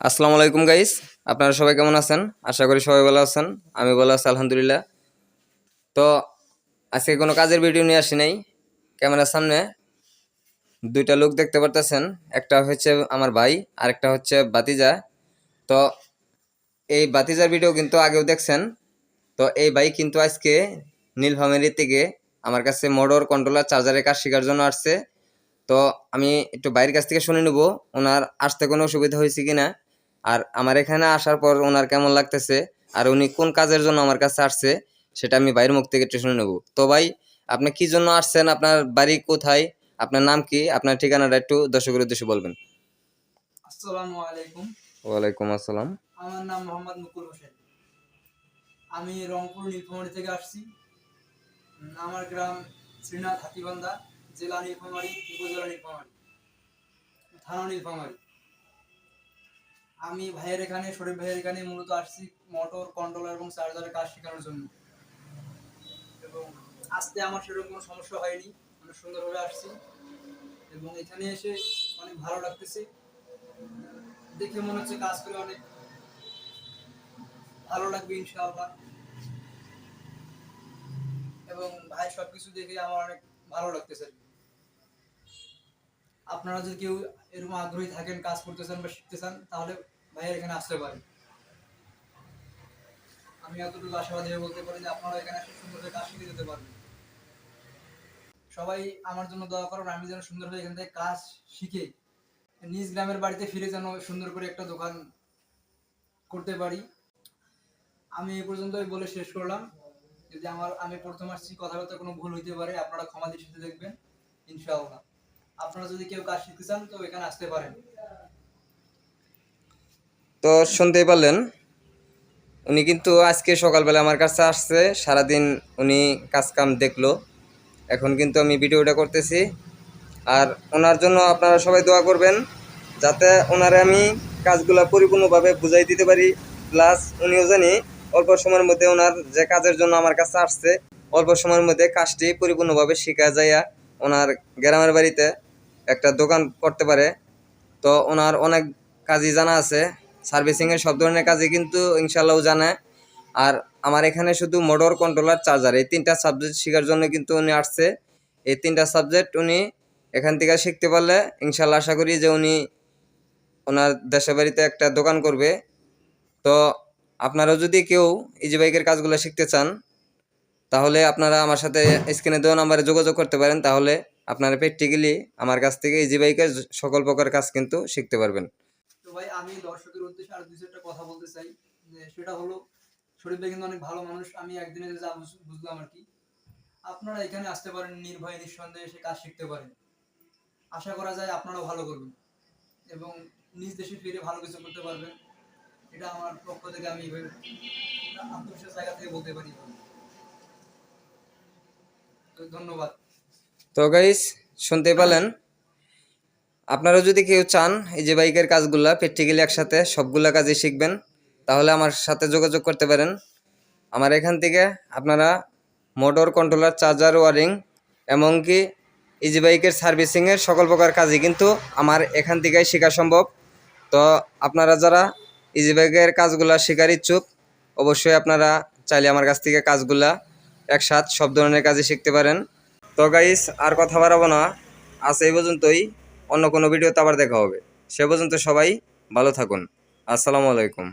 আসসালামু আলাইকুম গাইস আপনারা সবাই কেমন আছেন? আশা করি সবাই ভালো আছেন। আমি ভালো আছি, আলহামদুলিল্লাহ। তো, আজকে কোনো কাজের ভিডিও নিয়ে আসি নাই। ক্যামেরার সামনে দুইটা লোক দেখতে পারতেছেন। একটা হচ্ছে আমার ভাই আর একটা হচ্ছে বাতিজা। তো, এই বাতিজার ভিডিও কিন্তু আগেও দেখছেন। তো, এই ভাই কিন্তু আজকে নীলফামেরির থেকে আমার কাছে মোটর কন্ট্রোলার চার্জারের কাজ শেখার জন্য আসছে। তো, আমি একটু বাইরের কাছ থেকে শুনে নেব, ওনার আসতে কোনো অসুবিধা হয়েছে কিনা। আর আমার এখানে আসার পর ওনার কেমন লাগতেছে আর উনি কোন কাজের জন্য আমার কাছে আসছে সেটা আমি বাইরের মুখ থেকে একটু শুনে নেব। তো ভাই আপনি কি জন্য আসছেন? আপনার বাড়ি কোথায়? আপনার নাম কি? আপনার ঠিকানাটা একটু দর্শকের উদ্দেশ্যে বলবেন। আসসালামু আলাইকুম। ওয়ালাইকুম আসসালাম। আমার নাম মোহাম্মদ মুকুল হোসেন। আমি রংপুর নীলফামারী থেকে আসছি। আমার গ্রাম শ্রীনাথ হাতিবান্ধা জেলা নীলফামারী উপজেলা নীলফামারী। থানা নীলফামারী। আমি ভাইয়ের এখানে, শরীফ ভাইয়ের এখানে মূলত আসছি মোটর কন্ট্রোলার এবং চার্জারের কাজ শেখানোর জন্য। এবং আসতে আমার সেরকম কোনো সমস্যা হয়নি অনেক সুন্দরভাবে আসছি। এবং এখানে এসে অনেক ভালো লাগতেছে। দেখে মনে হচ্ছে কাজ করে অনেক ভালো লাগবে ইনশাআল্লাহ। এবং ভাই সবকিছু দেখে আমার অনেক ভালো লাগতেছে। আপনারা যদি কেউ এরকম আগ্রহী থাকেন, কাজ করতে চান বা শিখতে চান, তাহলে ভাইয়ের এখানে আসতে পারেন। আমি এতটুকু আশাবাদী বলতে পারি যে আপনারা এখানে এসে সুন্দরভাবে কাজ শিখে যেতে পারবেন। সবাই আমার জন্য দোয়া করুন, আমি যেন সুন্দরভাবে এখান থেকে কাজ শিখে নিজ গ্রামের বাড়িতে ফিরে যেন সুন্দর করে একটা দোকান করতে পারি। আমি এই পর্যন্তই বলে শেষ করলাম। যদি আমার, আমি প্রথম আসছি কথাবার্তা কোনো ভুল হইতে পারে, আপনারা ক্ষমা দৃষ্টিতে দেখবেন, ইনশাআল্লাহ। আপনারা যদি কেউ কাজ শিখতে চান, তো এখানে আসতে পারেন। তো শুনতেই পারলেন, উনি কিন্তু আজকে সকালবেলা আমার কাছে আসছে, সারাদিন উনি কাজ কাম দেখল। এখন কিন্তু আমি ভিডিওটা করতেছি। আর ওনার জন্য আপনারা সবাই দোয়া করবেন, যাতে ওনারে আমি কাজগুলো পরিপূর্ণভাবে বুঝাই দিতে পারি। প্লাস উনিও জানি অল্প সময়ের মধ্যে ওনার যে কাজের জন্য আমার কাছে আসছে, অল্প সময়ের মধ্যে কাজটি পরিপূর্ণভাবে শেখা যাইয়া ওনার গ্রামের বাড়িতে একটা দোকান করতে পারে। তো ওনার অনেক কাজই জানা আছে। সার্ভিসিংয়ের সব ধরনের কাজই কিন্তু ইনশাল্লাহ জানে। আর আমার এখানে শুধু মোটর কন্ট্রোলার চার্জার, এই তিনটা সাবজেক্ট শেখার জন্য কিন্তু উনি আসছে। এই তিনটা সাবজেক্ট উনি এখান থেকে শিখতে পারলে ইনশাল্লাহ আশা করি যে উনি ওনার দেশের বাড়িতে একটা দোকান করবে। তো আপনারাও যদি কেউ ইজি বাইকের কাজগুলো শিখতে চান, তাহলে আপনারা আমার সাথে স্ক্রিনে দেওয়া নাম্বারে যোগাযোগ করতে পারেন। তাহলে আপনারা প্র্যাকটিক্যালি আমার কাছ থেকে ইজি বাইকের সকল প্রকার কাজ কিন্তু শিখতে পারবেন। ভাই, আমি দর্শকের উদ্দেশ্যে আর দুই চারটা কথা বলতে চাই। সেটা হলো, শরীফ ভাই কিন্তু অনেক ভালো মানুষ, আমি একদিনে যা বুঝলাম আর কি। আপনারা এখানে আসতে পারেন, নির্ভয়ে, নিঃসন্দেহে এসে কাজ শিখতে পারেন। আশা করা যায় আপনারাও ভালো করবেন এবং নিজ দেশে ফিরে ভালো কিছু করতে পারবেন। এটা আমার পক্ষ থেকে আমি একটা আত্মবিশ্বাস জায়গা থেকে বলতে পারি। ধন্যবাদ। তো গাইস শুনতে পেলেন? আপনারা যদি কেউ চান এই যে বাইকের কাজগুলা প্র্যাকটিক্যালি একসাথে সবগুলা কাজই শিখবেন, তাহলে আমার সাথে যোগাযোগ করতে পারেন। আমার এখান থেকে আপনারা মোটর কন্ট্রোলার চার্জার ওয়ারিং এমনকি ইজি বাইকের সার্ভিসিংয়ের সকল প্রকার কাজই কিন্তু আমার এখান থেকেই শেখা সম্ভব। তো আপনারা যারা ইজি বাইকের কাজগুলা শেখার ইচ্ছুক, অবশ্যই আপনারা চাইলে আমার কাছ থেকে কাজগুলা একসাথ সব ধরনের কাজই শিখতে পারেন। তো গাইস আর কথা বাড়াবো না। আজ এই পর্যন্তই। অন্য কোনো ভিডিওতে আবার দেখা হবে। সে পর্যন্ত সবাই ভালো থাকুন। আসসালামু আলাইকুম।